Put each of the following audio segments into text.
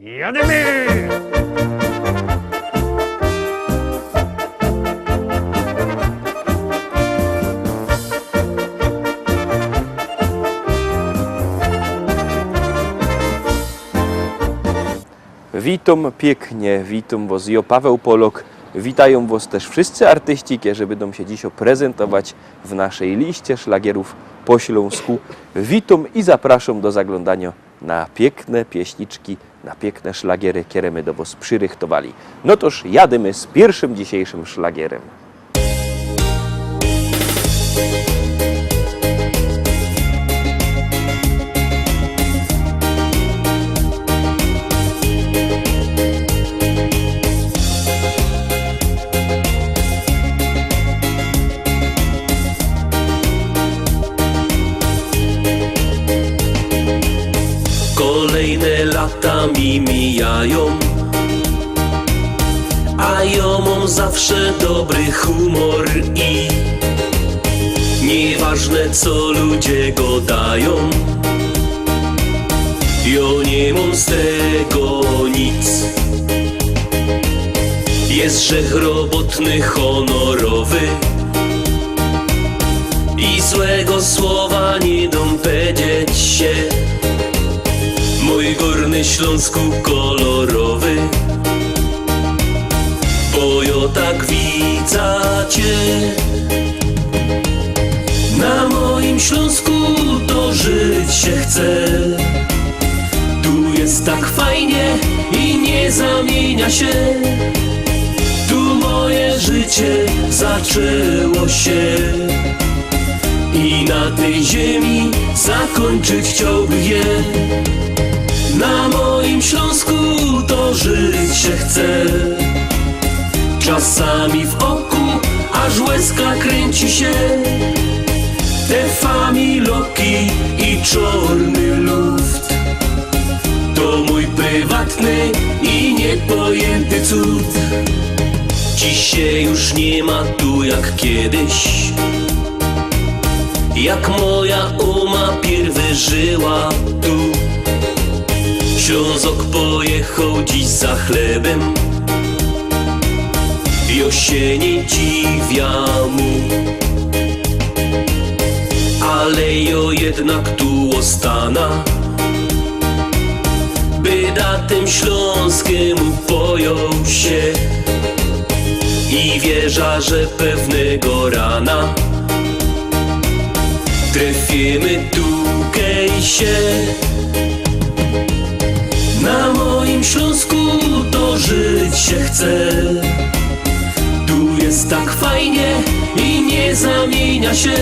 Jademy! Witam pięknie, witam Was jo Paweł Polok. Witają Was też wszyscy artyści, którzy będą się dziś prezentować w naszej liście szlagierów po Śląsku. Witam i zapraszam do zaglądania na piękne pieśniczki, na piękne szlagiery, które my do Was przyrychtowali. No toż jadymy z pierwszym dzisiejszym szlagierem. Mijają. A ja mam zawsze dobry humor i Nieważne co ludzie go dają. Ja nie mam z tego nic. Jest grzech robotny, honorowy. I złego słowa nie powiedzieć się Śląsku kolorowy. Tak widzę cię. Na moim Śląsku to żyć się chce. Tu jest tak fajnie i nie zamienia się. Tu moje życie zaczęło się. I na tej ziemi zakończyć chciałbym je Na moim Śląsku to żyć się chce. Czasami w oku aż łezka kręci się. Te familoki i czarny luft. To mój prywatny i niepojęty cud. Dziś się już nie ma tu jak kiedyś. Jak moja uma pierwy żyła tu Ślązok pojechał dziś za chlebem. Jo się dziwia mu Ale jo jednak tu ostana. By da tym śląskiemu pojął się. I wierza, że pewnego rana. Trefimy tukej się Na moim Śląsku to żyć się chce. Tu jest tak fajnie i nie zamienia się.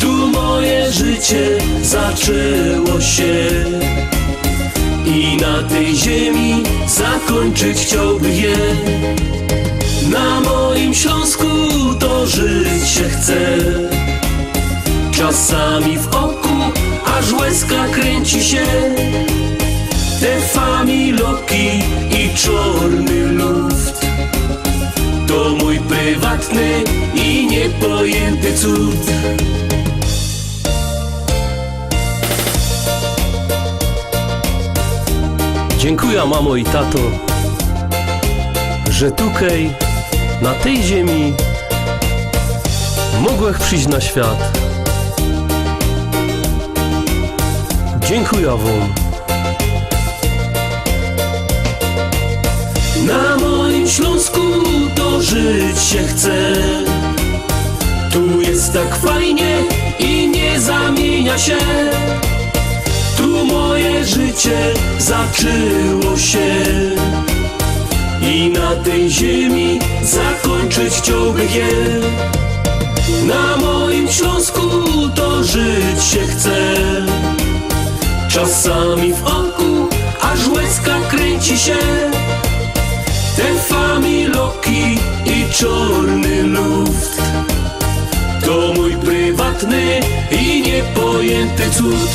Tu moje życie zaczęło się. I na tej ziemi zakończyć chciałbym je. Na moim Śląsku to żyć się chce. Czasami w oku aż łezka kręci się niepojęty cud Dziękuję mamo i tato Że tukej na tej ziemi Mogłem przyjść na świat Dziękuję wam. Na moim Śląsku to żyć się chce. Tu jest tak fajnie i nie zamienia się. Tu moje życie zaczęło się. I na tej ziemi zakończyć chciałbym je. Na moim Śląsku to żyć się chce. Czasami w oku aż łezka kręci się Te familoki i czarny luft To mój prywatny i niepojęty cud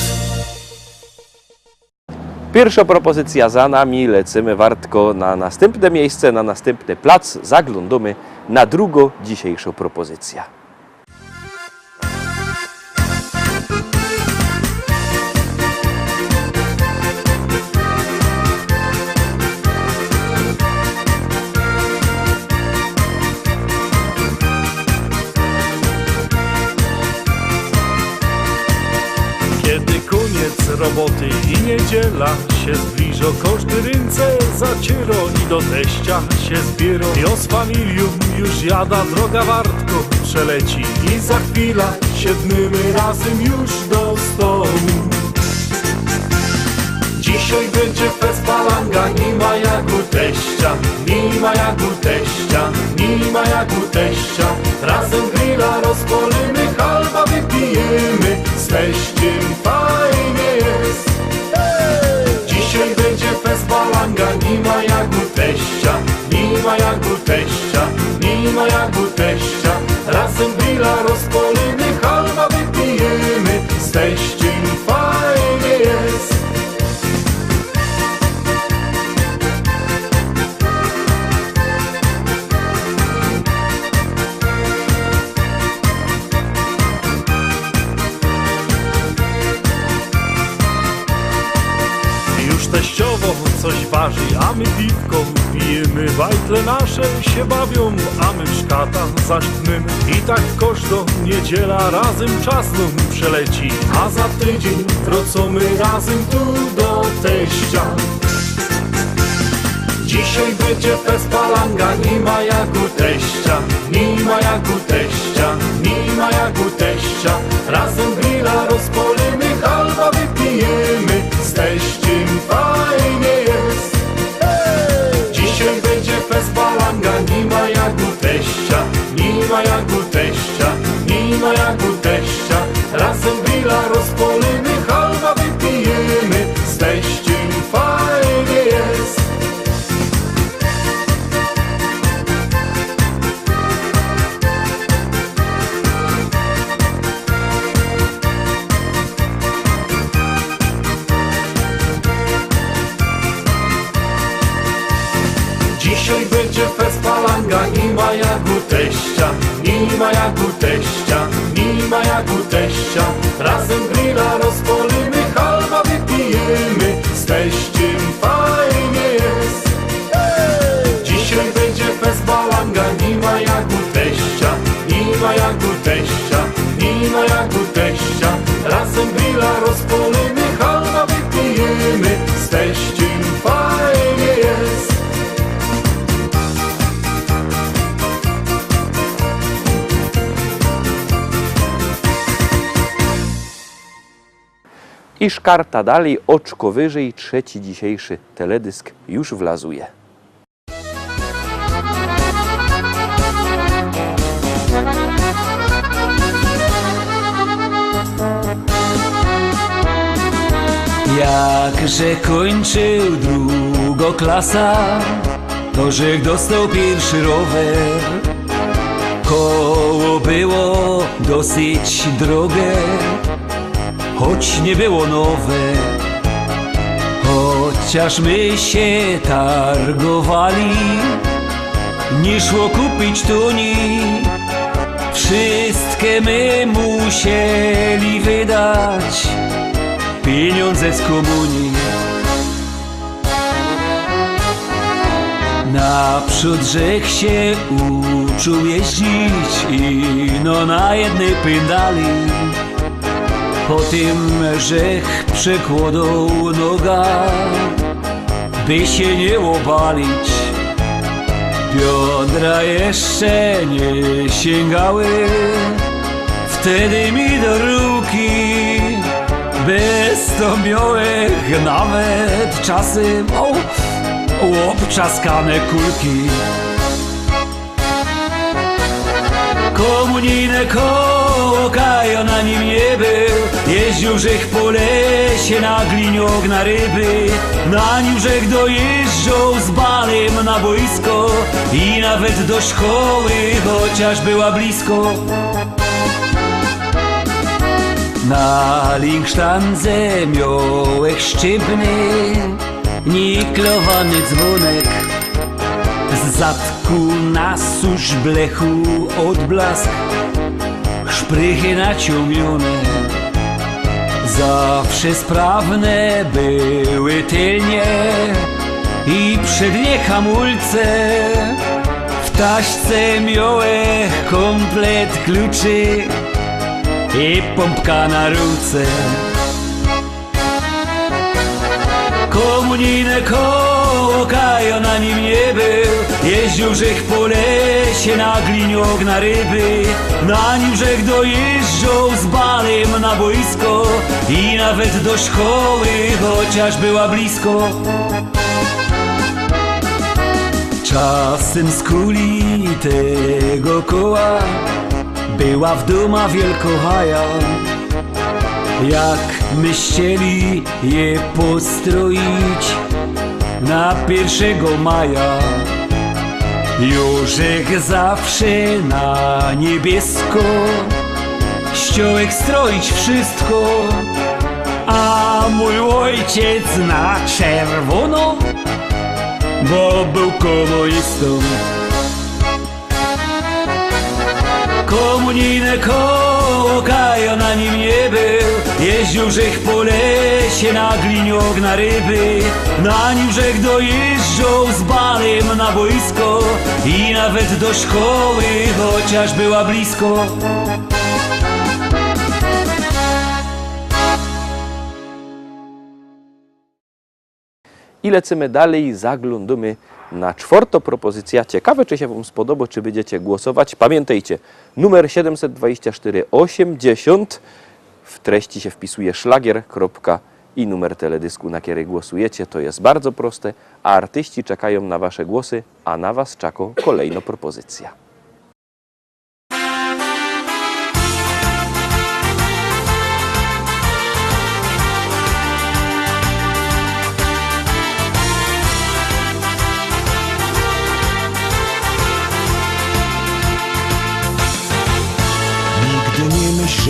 Pierwsza propozycja za nami, lecimy wartko na następne miejsce, na następny plac, zaglądamy na drugą dzisiejszą propozycję. Niedziela się zbliżo Każdy ręce zacieroni do teścia się zbiero Jo z familią już jada droga wartko przeleci I za chwila siedmymy razem już do stołu Dzisiaj będzie fest balanga, nie ma jak u teścia, nie ma jak u teścia, nie ma jak u teścia. Razem grilla rozpolimy, halba wypijemy, z teściem fajnie jest. Dzisiaj będzie fest balanga, nie ma jak u teścia, nie ma jak u teścia, nie ma jak u teścia. Razem grilla rozpolimy, halba wypijemy, z teściem a my piwko pijemy. Bajtle nasze się bawią, a my w szkata zaśpnymy I tak każdą niedziela razem czas nam przeleci. A za tydzień wrócimy razem tu do teścia Dzisiaj będzie fest palanga, nie ma jak u teścia, nie ma jak u teścia, nie ma jak u teścia. Razem grilla rozpolimy, halba wypijemy, z teściem fajnie jest. Dzisiaj będzie fest balanga, nie ma jak u teścia, nie ma jak u I szkarta dalej, oczko wyżej, trzeci dzisiejszy teledysk już wlazuje. Jakże kończył drugo klasa, to żech dostał pierwszy rower. Koło było dosyć drogie, choć nie było nowe. Chociaż my się targowali, nie szło kupić tuni. Wszystkie my musieli wydać pieniądze z komunii. Naprzód żech się uczył jeździć i no na jednej pędali. Po tym żech przekładał noga, by się nie obalić. Biodra jeszcze nie sięgały, wtedy mi do ruki bez to miałech nawet czasem o, obczaskane kulki. Komunijne koka ja na nim nie był. Jeździł żech po lesie na gliniok na ryby. Na nim żech dojeżdżał z balem na boisko I nawet do szkoły, chociaż była blisko. Na linksztandze miałech szczypny Niklowany dzwonek z zadku na susz blechu odblask Szprychy naciągnione. Zawsze sprawne były tylnie. I przednie hamulce W taśce miałech komplet kluczy I pompka na ruce. Komunijne koło Kajo na nim nie był. Jeździł żech po lesie na gliniok na ryby. Na nim żech dojeżdżał z balem na boisko I nawet do szkoły, chociaż była blisko. Czasem z kuli tego koła Była w duma wielkochaja. Jak my chcieli je postroić Na pierwszego maja. Jóżek zawsze na niebiesko. Ściołek stroić wszystko. A mój ojciec na czerwono bo był komunistą. Komunijne koło Kajo na nim nie był. Jeździł żech po lesie na gliniok na ryby. Na nim żech dojeżdżał z balem na boisko. I nawet do szkoły, chociaż była blisko. I lecimy dalej, zaglądamy na czwartą propozycję. Ciekawe, czy się Wam spodoba, czy będziecie głosować. Pamiętajcie, numer 724 80 w treści się wpisuje szlagier. i numer teledysku, na który głosujecie. To jest bardzo proste, a artyści czekają na Wasze głosy, a na Was czeka kolejna propozycja.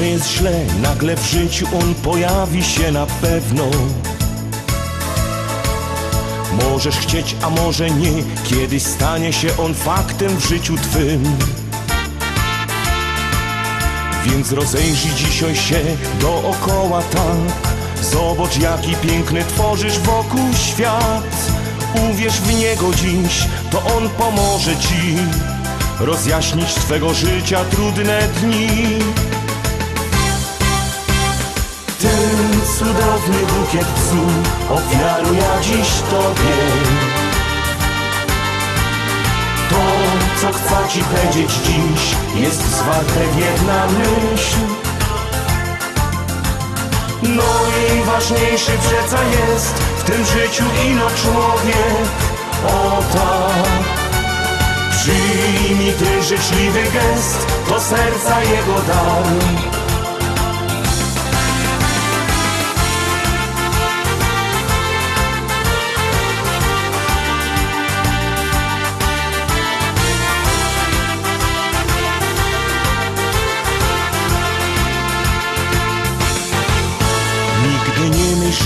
Że jest źle, nagle w życiu on pojawi się na pewno. Możesz chcieć, a może nie, kiedyś stanie się on faktem w życiu twym. Więc rozejrzyj dzisiaj się dookoła tak, zobacz jaki piękny tworzysz wokół świat. Uwierz w niego dziś, to on pomoże ci rozjaśnić twego życia trudne dni. Ten cudowny bukiet bzu ofiaruję dziś Tobie. To, co chcę Ci powiedzieć dziś, jest zwarte w jedna myśl. No i ważniejszy przeca jest w tym życiu ino człowiek. O tak. Przyjmij ty życzliwy gest, to serca jego dar.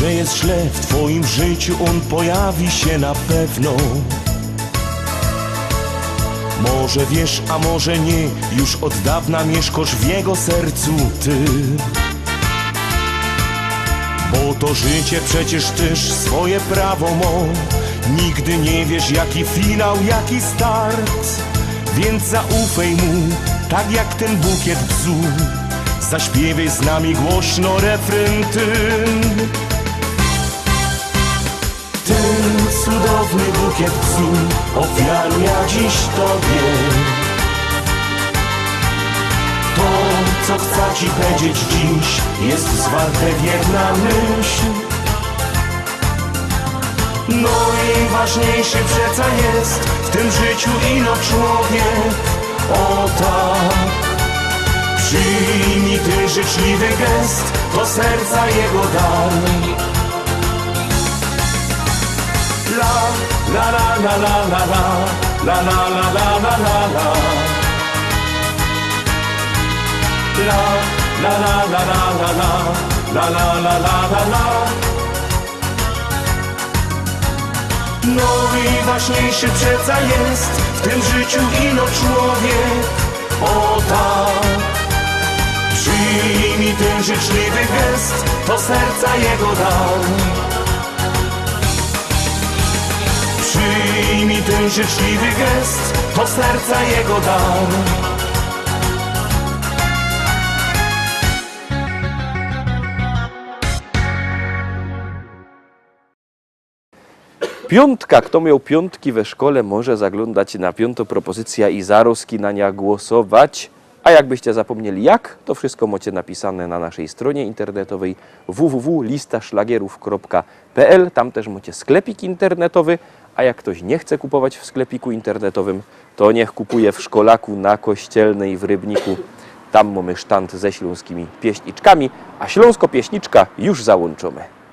Że jest źle, w twoim życiu on pojawi się na pewno. Może wiesz, a może nie, już od dawna mieszkasz w jego sercu ty. Bo to życie przecież też swoje prawo ma. Nigdy nie wiesz, jaki finał, jaki start. Więc zaufaj mu, tak jak ten bukiet bzu. Zaśpiewaj z nami głośno refren ten. Cudowny bukiet bzu ofiaruję dziś Tobie. To, co chcę Ci powiedzieć dziś, jest zwarte w jedna myśl. No i ważniejszy przeca jest w tym życiu ino człowiek. O tak. Przyjmij ty życzliwy gest, to serca jego dar. La la la la la la la la la la la la la la La la la la la la la la la la la No i ważniejszy przeca jest w tym życiu ino człowiek O tak Przyjmij ten życzliwy gest, to serca jego dar Przyjmij ten życzliwy gest, to serca jego dar. Piątka, kto miał piątki we szkole, może zaglądać na piąto propozycja i zaroski na nią głosować. A jakbyście zapomnieli jak, to wszystko macie napisane na naszej stronie internetowej www.listaszlagierów.pl. Tam też macie sklepik internetowy, a jak ktoś nie chce kupować w sklepiku internetowym, to niech kupuje w Szkolaku na Kościelnej w Rybniku. Tam mamy sztant ze śląskimi pieśniczkami, a śląsko-pieśniczka już załączone.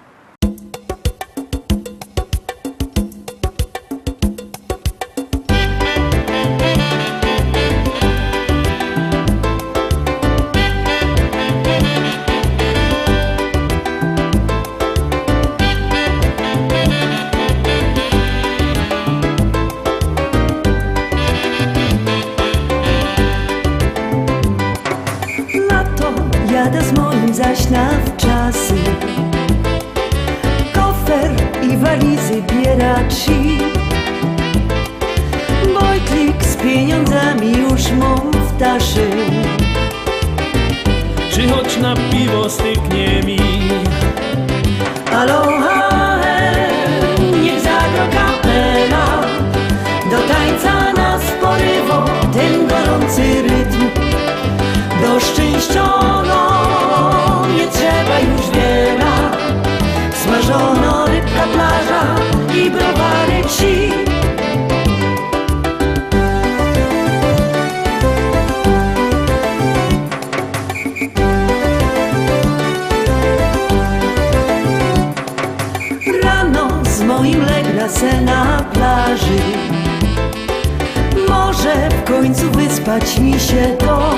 Wyspać mi się to.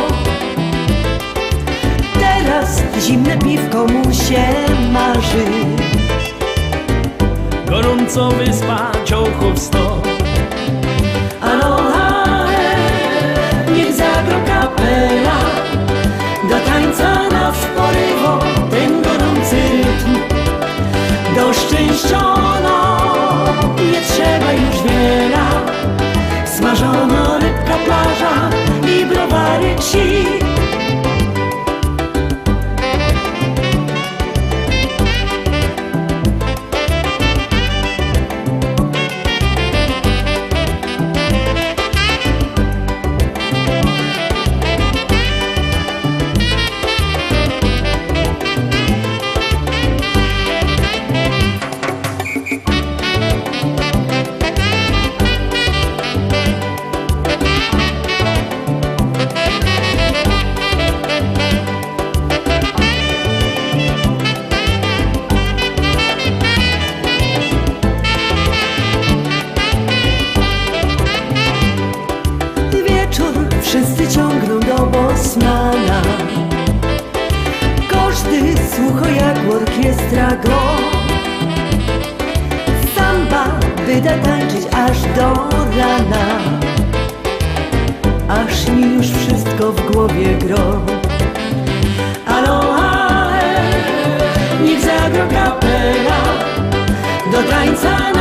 Teraz zimne piwko mu się marzy. Gorąco wyspa ciołchów sto. Aloha, niech zagro kapela. Do tańca nas porywo ten gorący rytm. Do szczęściono wszyscy ciągną do Bosmana. Każdy słucha jak orkiestra go Samba wyda tańczyć aż do rana. Aż mi już wszystko w głowie gro. Aloha, niech zagro kapela Do tańca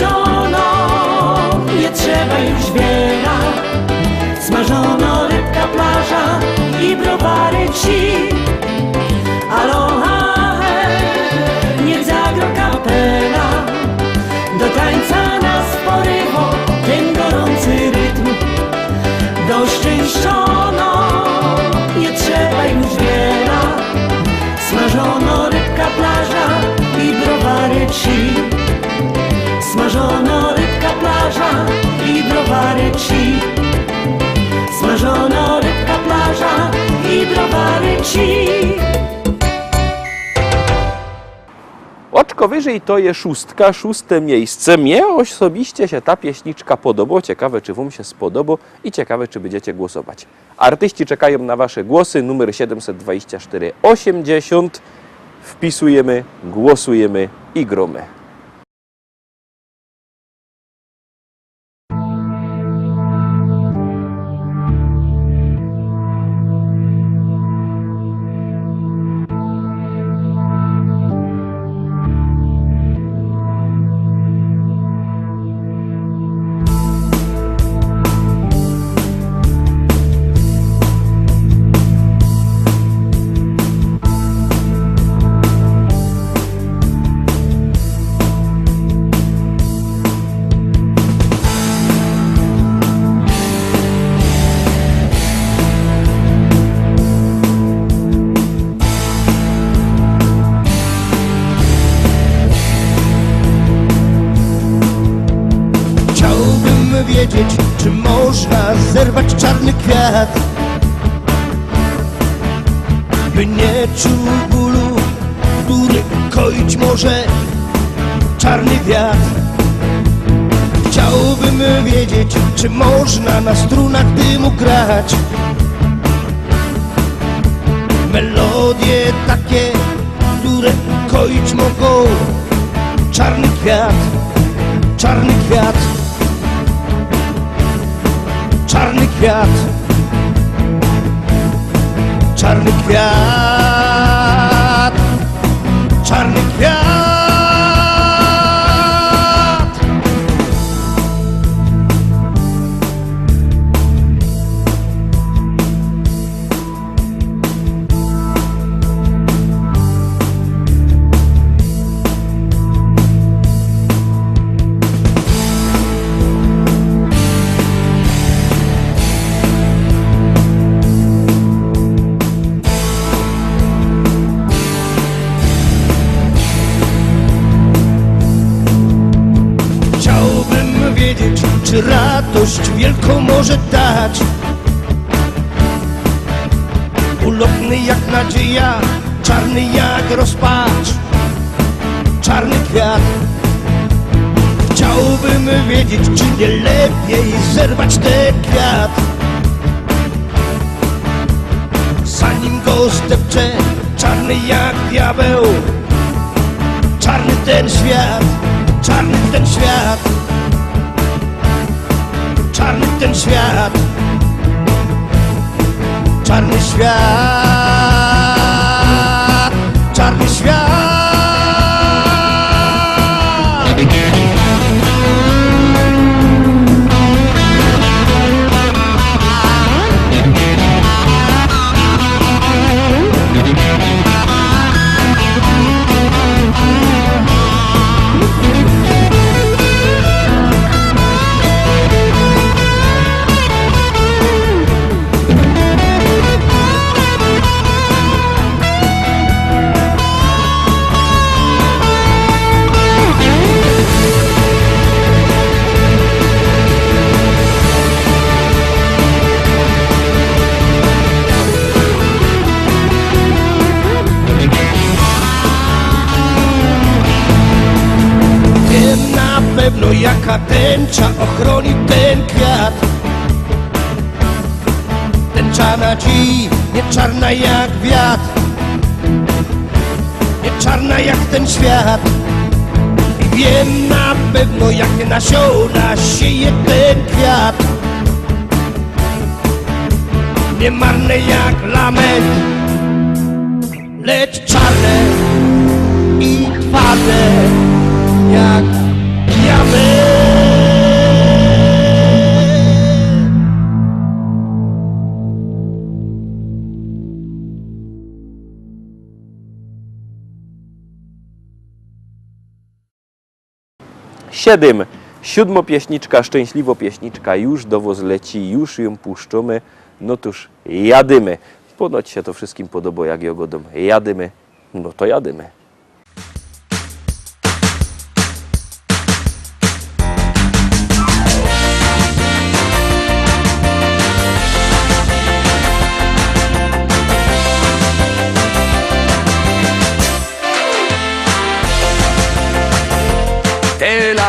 szczęściono nie trzeba już wiele Smażono rybka plaża i browary ci Aloha, niech zagro kapela. Do tańca nas porywo ten gorący rytm Do szczęściono nie trzeba już wiele Smażono rybka plaża i browary ci browary ci Smażono rybka plaża i browary ci Oczko wyżej to jest szóstka, szóste miejsce. Mnie osobiście się ta pieśniczka podoba. Ciekawe, czy Wam się spodoba i ciekawe, czy będziecie głosować. Artyści czekają na Wasze głosy. Numer 724 80. Wpisujemy, głosujemy i gromy. By nie czuł bólu, który koić może czarny wiatr. Chciałbym wiedzieć, czy można na strunach dymu grać. Melodie takie, które koić mogą Czarny kwiat, czarny kwiat. Czarny kwiat. Czarny kwiat czy radość wielką może dać? Ulotny jak nadzieja, czarny jak rozpacz Czarny kwiat. Chciałbym wiedzieć, czy nie lepiej zerwać ten kwiat. Zanim go zdepczę, czarny jak diabeł. Czarny ten świat, czarny ten świat Czarny ten świat. Czarny świat jak ten świat I wiem na pewno jakie nasiona sieje ten kwiat Nie marne jak lament Lecz czarne i twarde jak diament. Siedem. Siódmopieśniczka, szczęśliwo pieśniczka, już do woz leci, już ją puszczamy. No toż jadymy. Ponoć się to wszystkim podoba, jak ją godą. Jadymy, no to jadymy.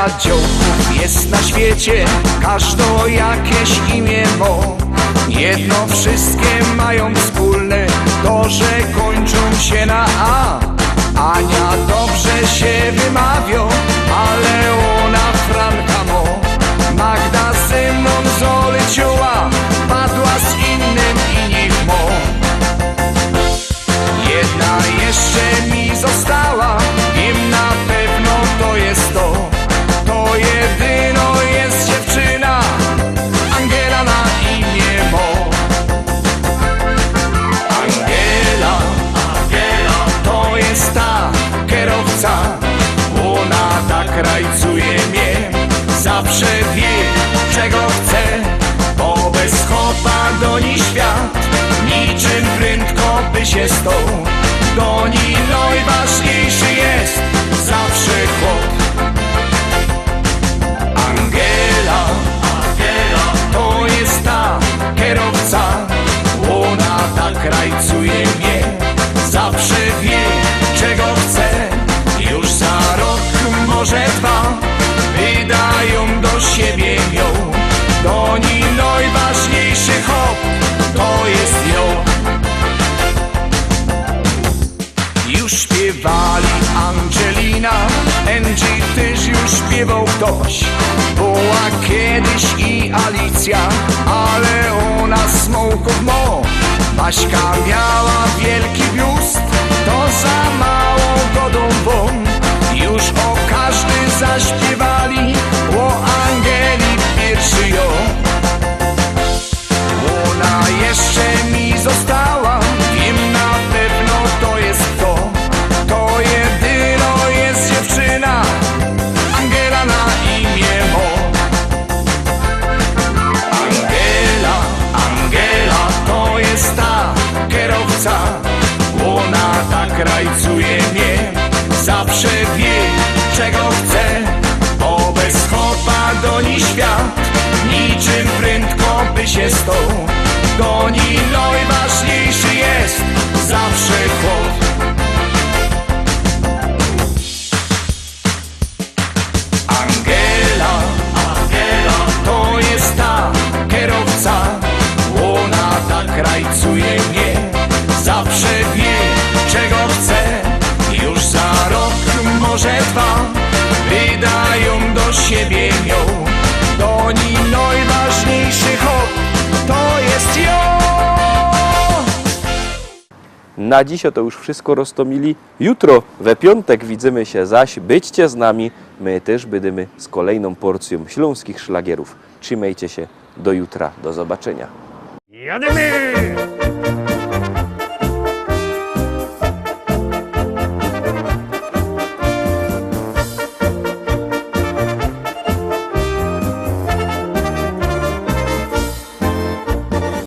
Dziołków jest na świecie, każdą jakieś imię mo. Jedno wszystkie mają wspólne, to że kończą się na A. Ania dobrze się wymawią, ale ona Franka mo. Magda Zymon zoleciała, padła z siebie ją Goni najważniejszy hop, to jest ją. Już śpiewali Angelina, Angie też już śpiewał ktoś. Była kiedyś i Alicja, ale ona smoków mo. Baśka miała wielki biust, to za małą godą won Już o każdy zaśpiewa rajcuje mnie Zawsze wie czego chce Bo bez chopa goni świat. Niczym prędko by się stął Goni najważniejszy jest Zawsze chłop. Angela, Angela to jest ta kierowca. Ona tak rajcuje mnie Zawsze wie może dwa Wydają do siebie ją Do niej najważniejszy hop To jest ją Na dziś to już wszystko roztomili. Jutro, we piątek, widzimy się zaś. Byćcie z nami. My też będziemy z kolejną porcją śląskich szlagierów. Trzymajcie się. Do jutra. Do zobaczenia. Jademy!